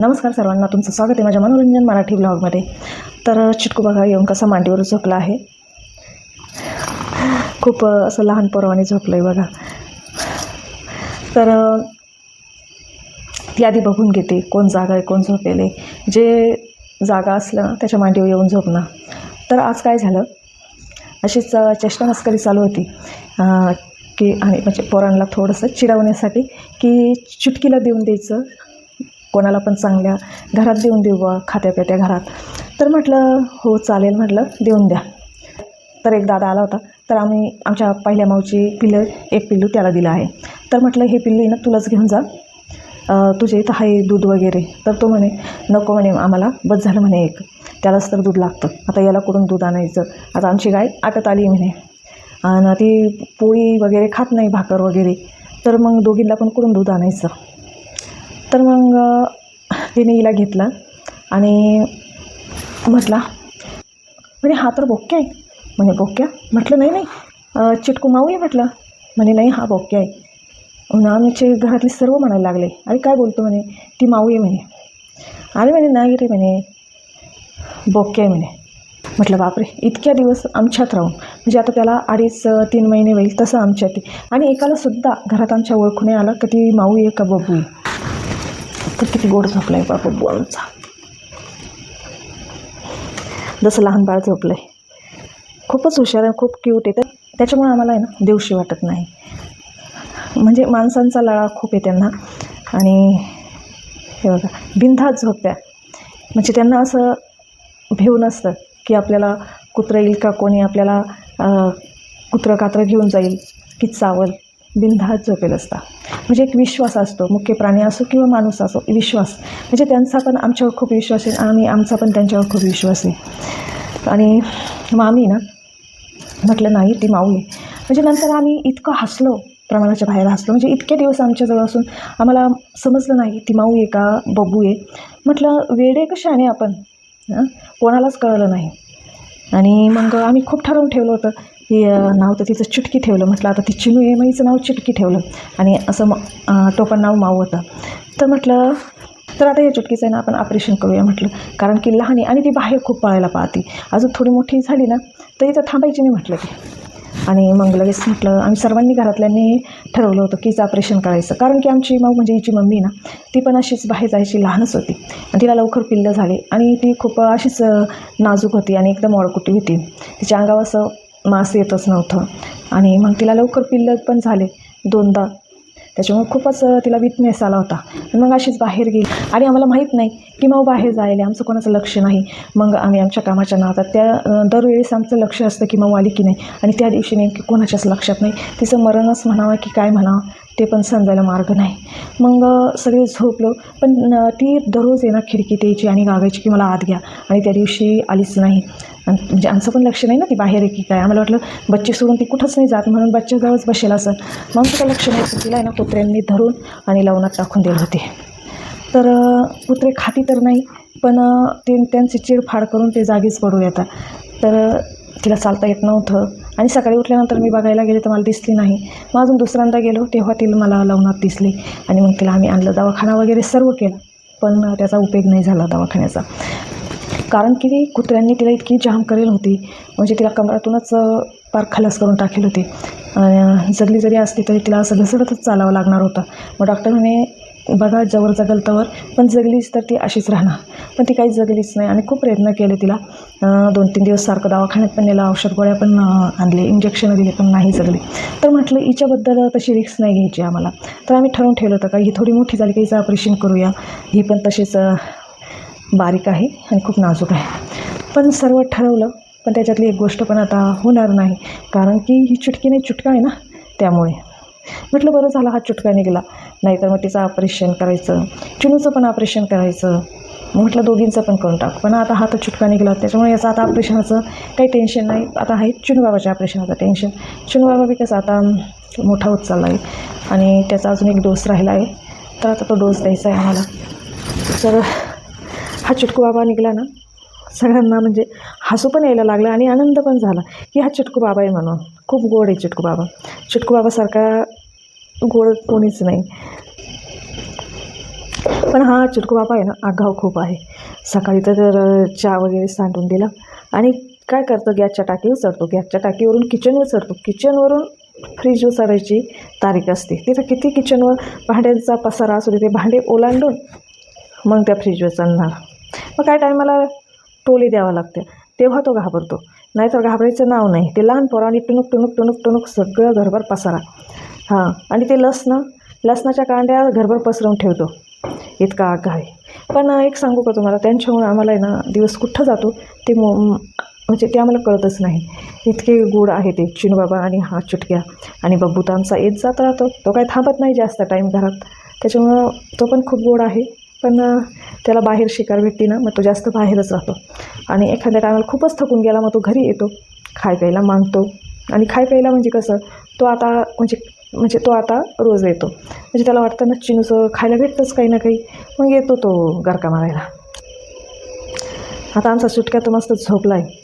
नमस्कार सर्वांना तुमचं स्वागत आहे माझ्या मनोरंजन मराठी ब्लॉगमध्ये. तर चिटकू बघा येऊन कसा मांडीवर झोपला आहे. खूप असं लहान पोरवाने झोपलं आहे बघा. तर ती आधी बघून घेते कोण जागा आहे कोण झोपलेले जे जागा असलं ना त्याच्या मांडीवर येऊन झोपणं तर आज काय झालं? अशीच चष्मा चेष्टा मस्करी चालू होती. की आणि म्हणजे पोरांना थोडंसं चिडवण्यासाठी की चुटकीला देऊन द्यायचं. कोणाला पण चांगल्या घरात देऊन देऊ बा खात्याप्यात्या घरात. तर म्हटलं हो चालेल म्हटलं देऊन द्या. तर एक दादा आला होता. तर आम्ही आमच्या पहिल्या मावची पिल्लं एक पिल्लू त्याला दिलं आहे. तर म्हटलं हे पिल्लू आहे ना तुलाच घेऊन जा. तुझ्या इथं आहे दूध वगैरे. तर तो म्हणे नको म्हणे आम्हाला बस झालं म्हणे एक. त्यालाच तर दूध लागतं. आता याला कुठून दूध आणायचं? आता आमची गाय आटत आली म्हणे. आणि ती पोळी वगैरे खात नाही भाकर वगैरे. तर मग दोघींना पण कुठून दूध आणायचं? तर मग तिने हिला घेतला आणि म्हटला म्हणे हा तर बोक्या आहे. म्हणे बोक्या? म्हटलं नाही नाही चिटकू माऊ आहे म्हटलं. म्हणे नाही हा बोक्या आहे. म्हणून आमचे घरातले सर्व म्हणायला लागले अरे काय बोलतो? म्हणे ती माऊ आहे म्हणे. अरे म्हणे नाही रे म्हणे बोक्या आहे म्हणे. म्हटलं बापरे इतक्या दिवस आमच्यात राहून म्हणजे आता त्याला अडीच तीन महिने होईल तसं आमच्यात आणि एकाला सुद्धा घरात आमच्या ओळखून आलं का ती माऊ आहे का बबू आहे. तर किती गोड झोपला आहे बाबा बबू आमचा जसं लहान बाळ झोपलं आहे खूपच हुशार आहे खूप क्यूट आहे. तर त्याच्यामुळे आम्हाला आहे ना देवशी वाटत नाही. म्हणजे माणसांचा लळा खूप आहे त्यांना. आणि हे बघा बिंधात झोपत्या. म्हणजे त्यांना असं भेव नसतं की आपल्याला कुत्रं येईल का कोणी आपल्याला कुत्रं कात्रं घेऊन जाईल की चावल. बिनधास्त झोपेल असता. म्हणजे एक विश्वास असतो मुख्य प्राणी असो किंवा माणूस असो विश्वास. म्हणजे त्यांचा पण आमच्यावर खूप विश्वास आहे आणि आमचा पण त्यांच्यावर खूप विश्वास आहे. आणि मामी ना म्हटलं नाही ती माऊ आहे म्हणजे नंतर आम्ही इतकं हसलो प्रमाणाच्या बाहेर हसलो. म्हणजे इतके दिवस आमच्याजवळ असून आम्हाला समजलं नाही ती माऊ आहे का बबू आहे. म्हटलं वेडे कशाने आपण? कोणालाच कळलं नाही. आणि मग आम्ही खूप ठरवून ठेवलं होतं हे नाव तर तिचं चुटकी ठेवलं. म्हटलं आता ती चिनू आहे मग नाव चुटकी ठेवलं. आणि असं मग टोपण नाव माऊ होतं. तर म्हटलं तर आता या चुटकीचं आहे ना आपण ऑपरेशन करूया. म्हटलं कारण की लहान आहे आणि ती बाहेर खूप पळायला पाहते. अजून थोडी मोठी झाली ना तर इथं थांबायची नाही म्हटलं ती. आणि मग लगेच म्हटलं आम्ही सर्वांनी घरातल्यांनी ठरवलं होतं की ऑपरेशन करायचं. कारण की आमची माऊ म्हणजे हिची मम्मी ना ती पण अशीच बाहेर जायची लहानच होती. आणि तिला लवकर पिल्लं झाले आणि ती खूप अशीच नाजूक होती आणि एकदम ओळकुटी होती. तिच्या अंगावर असं मांस येतच नव्हतं. आणि मग तिला लवकर पिल्लं पण झाले दोनदा. त्याच्यामुळे खूपच तिला विकनेस आला होता. मग अशीच बाहेर गेली. आणि आम्हाला माहीत नाही की मग बाहेर जायला आमचं कोणाचं लक्ष नाही. मग आम्ही आमच्या कामाच्या नावात त्या दरवेळेस आमचं लक्ष असतं की मग आली की नाही. आणि त्या दिवशी नेमकी कोणाच्याच लक्षात नाही. तिचं मरणच म्हणावं की काय म्हणावं ते पण समजायला मार्ग नाही. मग सगळे झोपलो. पण ती दररोज येणार खिडकीत यायची आणि गागायची की मला आत घ्या. आणि त्या दिवशी आलीच नाही. आणि म्हणजे आमचं पण लक्ष नाही ना ती बाहेर आहे की काय. आम्हाला वाटलं बच्चे सोडून ती कुठंच नाही जात म्हणून बच्च्याजवळच बसेल असं. मग आमचं लक्ष नाही. तिला आहे ना कुत्र्यांनी धरून आणि लवणात टाकून दिले होते. तर कुत्रे खाती तर नाही पण ते त्यांची चिडफाड करून ते जागीच पडू येतात. तर तिला चालता येत नव्हतं. आणि सकाळी उठल्यानंतर मी बघायला गेले तर मला दिसली नाही. मग अजून दुसऱ्यांदा गेलो तेव्हा तिला मला लवणात दिसली. आणि मग तिला आम्ही आणलं. दवाखाना वगैरे सर्व केलं. पण त्याचा उपयोग नाही झाला दवाखान्याचा. कारण की ती कुत्र्यांनी तिला इतकी जाम करेल होती. म्हणजे तिला कमरातूनच पार खलास करून टाकेल होती. जगली जरी असली तरी तिला असं घसरतच चालावं लागणार होतं. मग डॉक्टर म्हणे बघा जवळ जगल तवर पण जगलीच तर ती अशीच राहणार. पण ती काही जगलीच नाही आणि खूप प्रयत्न केले तिला. दोन तीन दिवस सारखं दवाखान्यात पण नेलं औषध गोळ्या पण आणले इंजेक्शनं दिले पण नाही जगली. तर म्हटलं हिच्याबद्दल तशी रिक्स नाही घ्यायची आम्हाला. तर आम्ही ठरवून ठेवलं होतं का ही थोडी मोठी झाली की हिचं ऑपरेशन करूया. ही पण तशीच बारीक आहे आणि खूप नाजूक आहे. पण सर्व ठरवलं पण त्याच्यातली एक गोष्ट पण आता होणार नाही. कारण की ही चुटकी नाही चुटका आहे ना त्यामुळे. म्हटलं बरं झालं हा चुटका निघाला. नाहीतर मग तिचं ऑपरेशन करायचं. चिनूचं पण ऑपरेशन करायचं. मग म्हटलं दोघींचं पण करून टाक. पण आता हा तर चुटका निघाला. त्याच्यामुळे याचं आता ऑपरेशनाचं काही टेन्शन नाही. आता आहे चुनबाबाच्या ऑपरेशनाचं टेन्शन चुनबाबा बी कसं आता मोठा होत चालला आहे आणि त्याचा अजून एक डोस राहिला आहे. तर आता तो डोस द्यायचा आहे आम्हाला. तर हा चिटकू बाबा निघाला ना सगळ्यांना म्हणजे हसू पण यायला लागलं आणि आनंद पण झाला की हा चिटकू बाबा आहे म्हणून. खूप गोड आहे चिटकू बाबा. चिटकू बाबासारखा गोड कोणीच नाही. पण हा चिटकू बाबा आहे ना आगाव खूप आहे. सकाळी तर चहा वगैरे सांडून दिला आणि काय करतो गॅसच्या टाकीवर चढतो. गॅसच्या टाकीवरून किचनवर चढतो. किचनवरून फ्रीज चढायची तारीख असते. तिथं किती किचनवर भांड्यांचा पसारा असू दे ते भांडे ओलांडून मग त्या फ्रीजवर चढणार. मग काय टायमाला टोली द्यावं लागते. तेव्हा तो घाबरतो. नाहीतर घाबरायचं नाव नाही. ते लहान पोरांनी टुणूक टुणूक टुणूक टुणूक सगळं घरभर पसारा. हां आणि ते लसणं लसणाच्या कांड्या घरभर पसरवून ठेवतो. इतका आग आहे. पण एक सांगू का तुम्हाला? त्यांच्यामुळे आम्हाला आहे ना दिवस कुठं जातो ते मो म्हणजे ते आम्हाला कळतच नाही. इतके गोड आहे ते चिनूबाबा आणि हा चुटक्या. आणि बब्बू तर आमचा येत जात राहतो. तो काय थांबत नाही जास्त टाईम घरात. त्याच्यामुळं तो पण खूप गोड आहे. पण त्याला बाहेर शिकार भेटते ना मग तो जास्त बाहेरच राहतो. आणि एखाद्या टायमाला खूपच थकून गेला मग तो घरी येतो. खाय प्यायला मागतो. आणि खाय प्यायला म्हणजे कसं तो आता म्हणजे म्हणजे तो आता रोज येतो. म्हणजे त्याला वाटतं ना चिनूचं खायला भेटतंच काही ना काही. मग येतो तो गरका मारायला आता आमचा सुटक्या तो मस्त झोपला आहे